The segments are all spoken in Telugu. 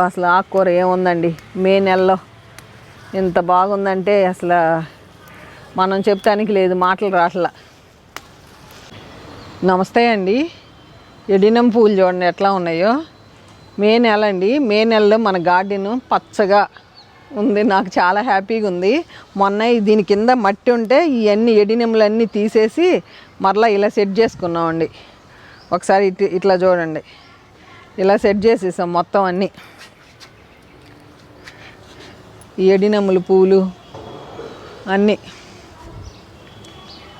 అసలు ఆకుకూర ఏముందండి? మే నెలలో ఇంత బాగుందంటే అసలు మనం చెప్తానికి లేదు మాటలు రాట్లా. నమస్తే అండి. ఎడినం పూలు చూడండి ఎట్లా ఉన్నాయో. మే నెల అండి మే నెలలో మన గార్డెన్ పచ్చగా ఉంది. నాకు చాలా హ్యాపీగా ఉంది. మొన్న దీని కింద మట్టి ఉంటే ఇవన్నీ ఎడినములన్నీ తీసేసి మరలా ఇలా సెట్ చేసుకున్నామండి. ఒకసారి ఇట్ ఇట్లా చూడండి. ఇలా సెట్ చేసేసాం మొత్తం అన్నీ. ఈ ఎడినములు పూలు అన్నీ.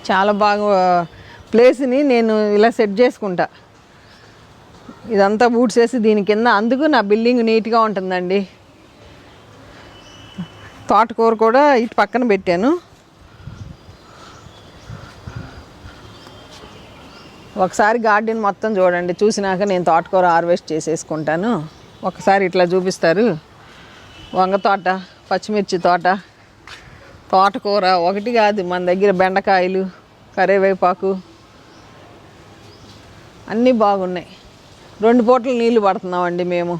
చాలా బాగా ప్లేస్ని నేను ఇలా సెట్ చేసుకుంటా. ఇదంతా బూట్సేసి దీని కింద అందుకు నా బిల్డింగ్ నీట్గా ఉంటుందండి. తోటకూర కూడా ఇటు పక్కన పెట్టాను. ఒకసారి గార్డెన్ మొత్తం చూడండి. చూసినాక నేను తోటకూర హార్వెస్ట్ చేసేసుకుంటాను. ఒకసారి ఇట్లా చూపిస్తారు. వంగ తోట. పచ్చిమిర్చి తోట తోటకూర ఒకటి కాదు మన దగ్గర బెండకాయలు కరివేపాకు అన్నీ బాగున్నాయి. రెండు పూటలు నీళ్ళు పడుతున్నామండి మేము.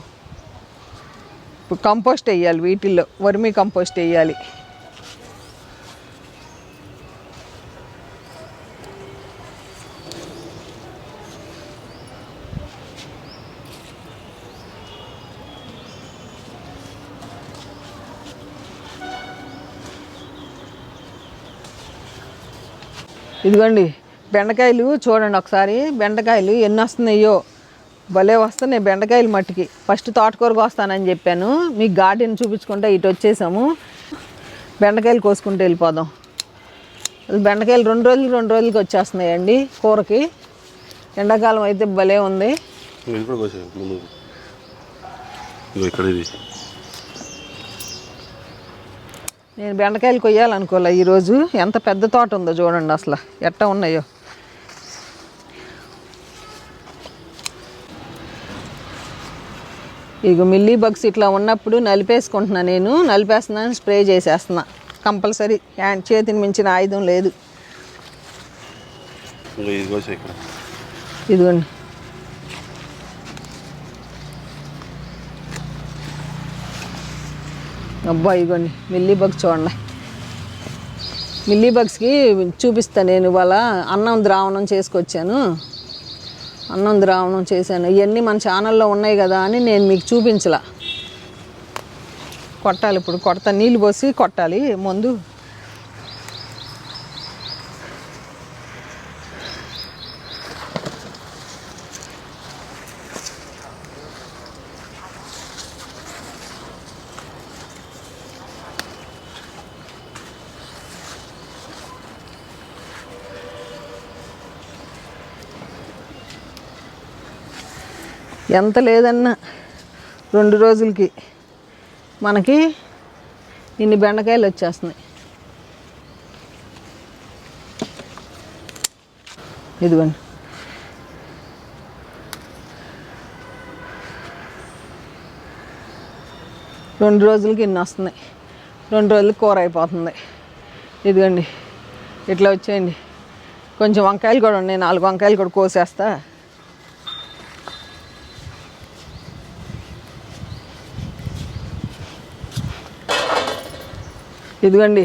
కంపోస్ట్ వేయాలి వీటిల్లో వర్మీ కంపోస్ట్ వేయాలి. ఇదిగోండి బెండకాయలు చూడండి ఒకసారి. బెండకాయలు ఎన్ని వస్తున్నాయో. భలే వస్తున్నాయి బెండకాయలు మట్టికి. ఫస్ట్ తోటకూరకు వస్తానని చెప్పాను. మీకు గార్డెన్ చూపించుకుంటే ఇటు వచ్చేసాము. బెండకాయలు కోసుకుంటూ వెళ్ళిపోదాం. బెండకాయలు రెండు రోజులు రెండు రోజులకి వచ్చేస్తున్నాయండి కూరకి. ఎండాకాలం అయితే భలే ఉంది ఇది కూడా కోసే ముందు ఇగో ఇక్కడ ఇది నేను బెండకాయలు కొయ్యాలనుకోలే. ఈరోజు ఎంత పెద్ద తోట ఉందో చూడండి అసలు. ఎట్ట ఉన్నాయో. ఇక మిల్లీ బగ్స్ ఇట్లా ఉన్నప్పుడు నలిపేసుకుంటున్నా నేను. నలిపేస్తున్నాను స్ప్రే చేసేస్తున్నా. కంపల్సరీ. హ్యాండ్ చేతిని మించిన ఆయుధం లేదు. ఇదిగోండి. అబ్బా ఇగోండి మిల్లీ బగ్స్ చూడండి. మిల్లీ బగ్స్కి చూపిస్తాను నేను ఇవాళ అన్నం ద్రావణం చేసుకొచ్చాను. అన్నం ద్రావణం చేశాను. ఇవన్నీ మన ఛానల్లో ఉన్నాయి కదా అని నేను మీకు చూపించలా. కొట్టాలి ఇప్పుడు కొడతా నీళ్ళు పోసి కొట్టాలి. ముందు ఎంత లేదన్నా రెండు రోజులకి మనకి ఇన్ని బెండకాయలు వచ్చేస్తున్నాయి. ఇదిగోండి. రెండు రోజులకి ఇన్ని వస్తున్నాయి. రెండు రోజులకి కూర అయిపోతుంది. ఇదిగోండి. ఇట్లా వచ్చేయండి. కొంచెం వంకాయలు కూడా ఉన్నాయి. నాలుగు వంకాయలు కూడా కోసేస్తా. ఇదిగోండి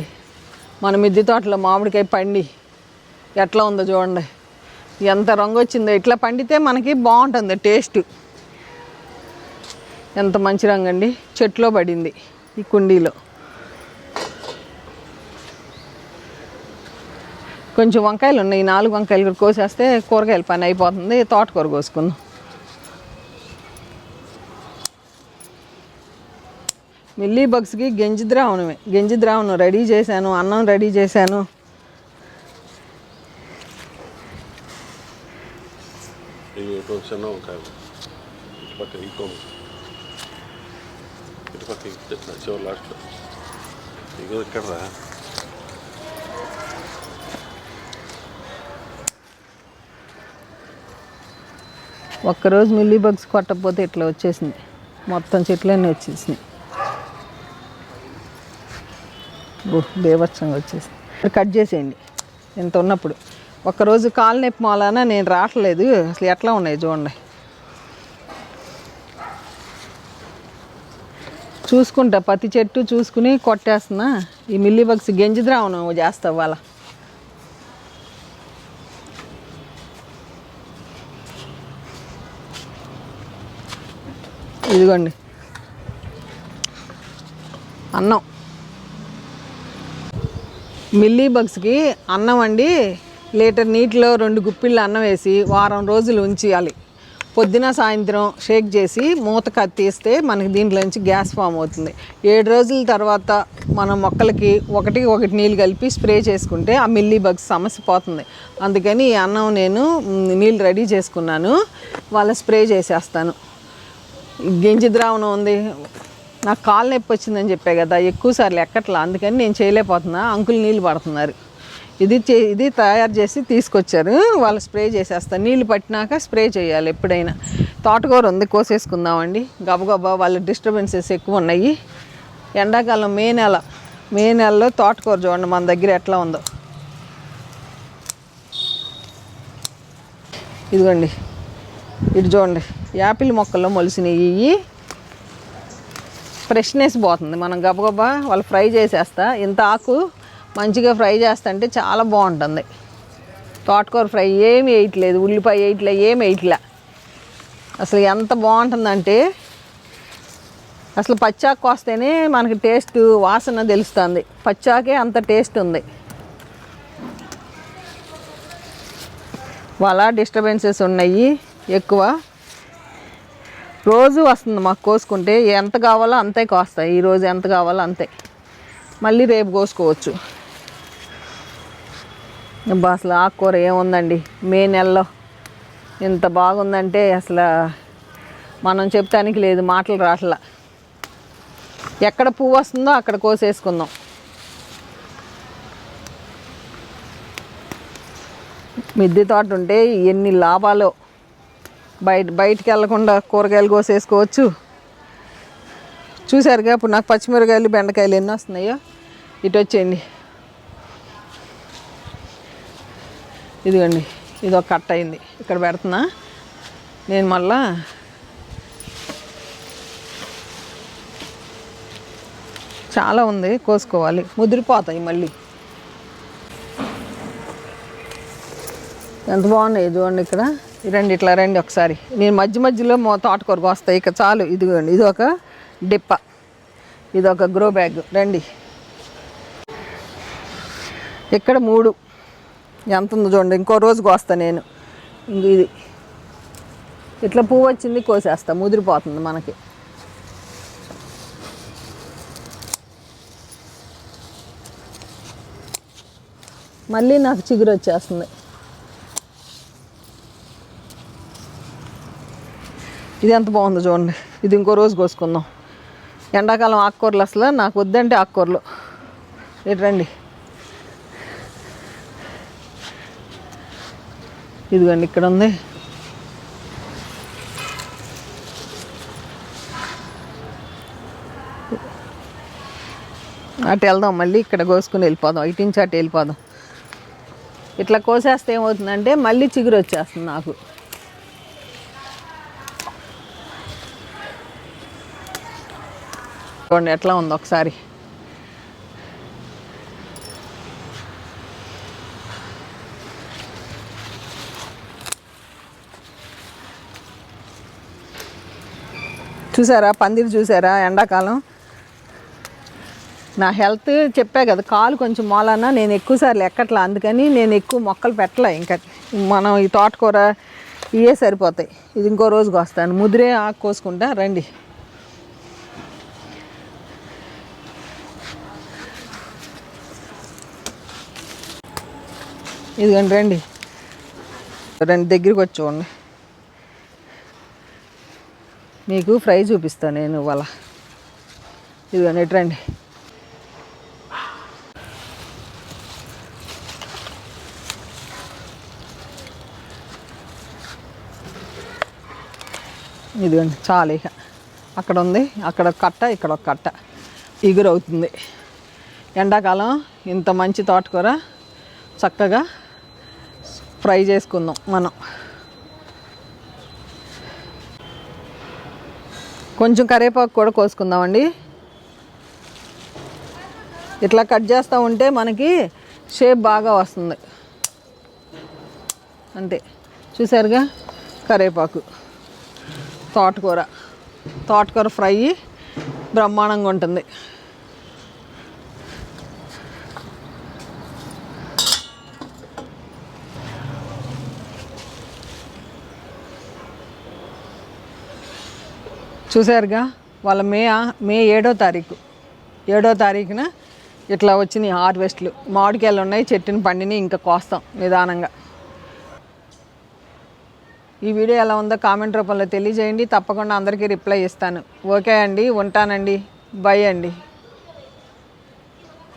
మన మిద్దె తోటలో మామిడికాయ పండి. ఎట్లా ఉందో చూడండి. ఎంత రంగు వచ్చిందో ఇట్లా పండితే మనకి బాగుంటుంది టేస్ట్. ఎంత మంచి రంగు అండి. చెట్లో పడింది ఈ కుండీలో. కొంచెం వంకాయలు ఉన్నాయి ఈ నాలుగు వంకాయలు కూడా కోసేస్తే కూరగాయల పని అయిపోతుంది తోటకూర కోసుకుందాం. మిల్లీ బగ్స్కి గంజి ద్రావణమే. గంజి ద్రావణం రెడీ చేశాను అన్నం రెడీ చేశాను. ఒక్కరోజు మిల్లీ బగ్స్ కొట్టకపోతే ఇట్లా వచ్చేసింది. మొత్తం చెట్లన్నీ వచ్చేసినాయి. ఓ వచ్చేసి కట్ చేసేయండి. ఇంత ఉన్నప్పుడు. ఒకరోజు కాలు నొప్పి మూలాన నేను రావట్లేదు. అసలు ఎట్లా ఉన్నాయి చూడండి. చూసుకుంటా. ప్రతి చెట్టు చూసుకుని కొట్టేస్తున్నా. ఈ మిల్లీ బగ్స్ గెంజి ద్రావణం చేస్తావు వాళ్ళ ఇదిగోండి. అన్నం. మిల్లీ బగ్స్కి అన్నం వండి లీటర్ నీటిలో రెండు గుప్పిళ్ళు అన్నం వేసి వారం రోజులు ఉంచేయాలి. పొద్దున సాయంత్రం షేక్ చేసి మూత కత్తిస్తే మనకి దీంట్లోంచి గ్యాస్ ఫామ్ అవుతుంది. ఏడు రోజుల తర్వాత మనం మొక్కలకి ఒకటికి ఒకటి నీళ్ళు కలిపి స్ప్రే చేసుకుంటే ఆ మిల్లీ బగ్స్ సమస్య పోతుంది. అందుకని ఈ అన్నం నేను నీళ్ళు రెడీ చేసుకున్నాను. వాళ్ళ స్ప్రే చేసేస్తాను. గింజ ద్రావణం ఉంది. నాకు కాలు నొప్పి వచ్చిందని చెప్పే కదా ఎక్కువ సార్లు ఎక్కట్లా? అందుకని నేను చేయలేకపోతున్నా. అంకుల్ నీళ్ళు పడుతున్నారు. ఇది చే ఇది తయారు చేసి తీసుకొచ్చారు. వాళ్ళు స్ప్రే చేసేస్తారు. నీళ్ళు పట్టినాక స్ప్రే చేయాలి ఎప్పుడైనా. తోటకూర ఉంది కోసేసుకుందామండి. గబగబా వాళ్ళ డిస్టర్బెన్సెస్ ఎక్కువ ఉన్నాయి. ఎండాకాలం మే నెల. మే నెలలో తోటకూర చూడండి మన దగ్గర ఎట్లా ఉందో. ఇదిగోండి. ఇటు చూడండి. యాపిల్ మొక్కల్లో మొలిసినవి. ఫ్రెష్నెస్ పోతుంది. మనం గబగబా వాళ్ళు ఫ్రై చేసేస్తా. ఇంత ఆకు మంచిగా ఫ్రై చేస్తంటే చాలా బాగుంటుంది. తోటకూర ఫ్రై ఏమి వేయట్లేదు. ఉల్లిపాయ వేయట్లే ఏమి వేయట్లే. అసలు ఎంత బాగుంటుందంటే అసలు పచ్చాకు వస్తేనే మనకి టేస్ట్ వాసన తెలుస్తుంది. పచ్చాకే అంత టేస్ట్ ఉంది. వాళ్ళ డిస్టర్బెన్సెస్ ఉన్నాయి ఎక్కువ. రోజు వస్తుంది మాకు కోసుకుంటే ఎంత కావాలో అంతే కోస్తాయి. ఈరోజు ఎంత కావాలో అంతే. మళ్ళీ రేపు కోసుకోవచ్చు. అబ్బా అసలు ఆకుకూర ఏముందండి? మే నెలలో ఇంత బాగుందంటే అసలు మనం చెప్తానికి లేదు మాటలు రాట్లా. ఎక్కడ పువ్వు వస్తుందో అక్కడ కోసేసుకుందాం. మిద్దె తోట ఉంటే ఎన్ని లాభాలు బయట బయటికి వెళ్ళకుండా కూరగాయలు కోసేసుకోవచ్చు. చూసారుగా ఇప్పుడు నాకు పచ్చిమిరకాయలు బెండకాయలు ఎన్ని వస్తున్నాయో. ఇటు వచ్చేయండి. ఇదిగోండి ఇది ఒక కట్ అయింది. ఇక్కడ పెడుతున్నా. నేను మళ్ళా చాలా ఉంది కోసుకోవాలి. ముదిరిపోతాయి మళ్ళీ. ఎంత బాగున్నాయి చూడండి ఇక్కడ. రండి ఇట్లా రండి ఒకసారి. నేను మధ్య మధ్యలో మా తోటకూరకు వస్తాయి ఇక చాలు ఇదిగోండి ఇది ఒక డిప్ప. ఇది ఒక గ్రో బ్యాగ్. రండి. ఇక్కడ మూడు. ఎంత ఉందో చూడండి ఇంకో రోజు వస్తా నేను. ఇది. ఇట్లా పువ్వు వచ్చింది కోసేస్తా. ముదిరిపోతుంది మనకి. మళ్ళీ నాకు చిగురు వచ్చేస్తుంది. ఇది ఎంత బాగుందో చూడండి. ఇది ఇంకో రోజు కోసుకుందాం. ఎండాకాలం ఆకుకూరలు అసలు నాకు వద్దంటే ఆకుకూరలు. ఇటు రండి. ఇదిగోండి ఇక్కడ ఉంది. అటు వెళ్దాం మళ్ళీ ఇక్కడ కోసుకుని వెళ్ళిపోదాం. ఇటు నుంచి అటు వెళ్ళిపోదాం. ఇట్లా కోసేస్తే ఏమవుతుందంటే మళ్ళీ చిగురు వచ్చేస్తుంది నాకు. చూడండి ఎట్లా ఉంది ఒకసారి. చూసారా పందిరి చూసారా ఎండాకాలం? నా హెల్త్ చెప్పా కదా కాలు కొంచెం మూలాన నేను ఎక్కువసార్లు ఎక్కట్లా అందుకని నేను ఎక్కువ మొక్కలు పెట్టలే ఇంకా. మనం ఈ తోటకూర ఇవే సరిపోతాయి. ఇది ఇంకో రోజుకి వస్తాను. ముదిరే ఆకు కోసుకుంటా రండి. ఇదిగోండి రండి. రండి దగ్గరికి వచ్చి చూడండి మీకు ఫ్రై చూపిస్తాను నేను ఇవాళ. ఇదిగోండి ఇటు రండి. ఇదిగోండి చాలా ఇక. అక్కడ ఉంది అక్కడ ఒక కట్ట ఇక్కడ ఒక కట్ట. ఎగురవుతుంది ఎండాకాలం ఇంత మంచి తోటకూర చక్కగా ఫ్రై చేసుకుందాం మనం. కొంచెం కరివేపాకు కూడా కోసుకుందామండి. ఇట్లా కట్ చేస్తూ ఉంటే మనకి షేప్ బాగా వస్తుంది. అంతే. చూసారుగా? కరివేపాకు. తోటకూర. తోటకూర ఫ్రై బ్రహ్మాండంగా ఉంటుంది. చూసారుగా వాళ్ళ మే మే ఏడో తారీఖు. ఏడో తారీఖున ఇట్లా వచ్చినాయి హార్వెస్ట్లు. మామిడికాయలు ఉన్నాయి చెట్టుని పండిని ఇంకా కోస్తాం నిదానంగా. ఈ వీడియో ఎలా ఉందో కామెంట్ రూపంలో తెలియజేయండి. తప్పకుండా అందరికీ రిప్లై ఇస్తాను. ఓకే అండి ఉంటానండి. బై అండి.